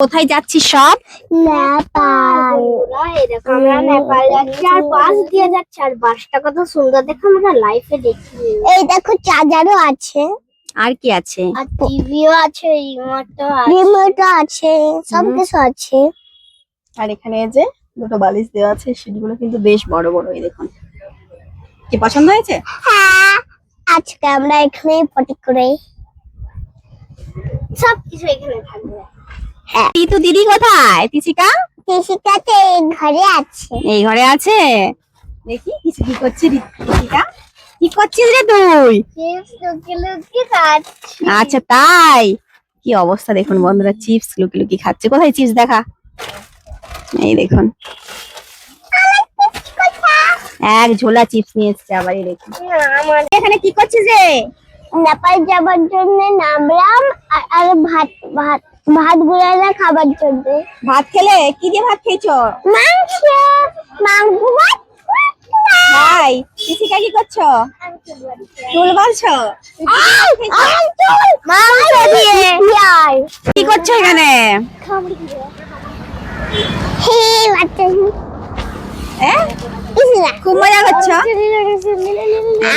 কোথায় যাচ্ছি সব? নেপাল। দেখো আমরা নেপাল যাচ্ছি আর বাস দিয়ে যাচ্ছে আর বাসটা কত সুন্দর। দেখো আমরা লাইফে দেখি। এই দেখো চার্জারও আছে। আর কি আছে? আর টিভিও আছে রিমোটও আছে। রিমোটও আছে সব কিছু আছে। আর এখানে যে দুটো বালিশ দেওয়া আছে সিটগুলো কিন্তু বেশ বড় বড় এই দেখুন। কি পছন্দ হয়েছে? হ্যাঁ আজকে আমরা এখানেই পটি করে। সব কিছু এখানে থাকবে। তো দিদি কোথায়? তিশিকা কৃষিকাতে ঘরে আছে। এই ঘরে আছে? দেখি কিছু কি করছিস তিশিকা কি করছিস রে তুই? আচ্ছা তাই? কি অবস্থা দেখুন বন্ধুরা চিপস লুকি লুকি খাচ্ছে। কোথায় চিপস দেখা? এই দেখুন। এক ঝোলা চিপস নিয়ে এসছে আবার এই দেখুন এখানে কি করছিস রে? নেপাল যাবার জন্য নামলাম আর ভাত ভাত ভাত গুলাইলা খাবার জন্য। ভাত খেলে? কি দিয়ে ভাত খেয়েছো? মাংস। মাংস ভাত। ভাই তিশিকা কি করছ? চুল বালছো মাংস দিয়ে। কি করছ এখানে? হে বাচ্চা হ্যাঁ না। খুব মজা করছ?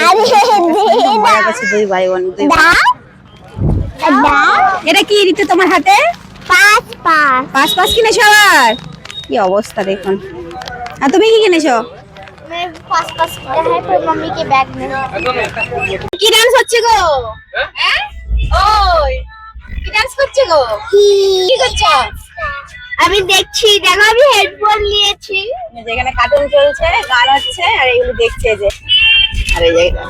আরে দে করছ দুই ভাই বোন দুই ভাই। এটা কি ঋতু তোমার হাতে? পাঁচ পাঁচ। পাঁচ পাঁচ কিনেছো আবার? কি অবস্থা দেখুন। আর তুমি কি কিনেছো? কি ডান্স হচ্ছে হ্যাঁ? হ্যাঁ? গো? কি ডান্স করছে গো? কি? করছ? আমি দেখছি দেখো আমি হেডফোন নিয়েছি। যেখানে কার্টুন চলছে গান হচ্ছে আর এগুলো দেখছে যে। আর এই জায়গা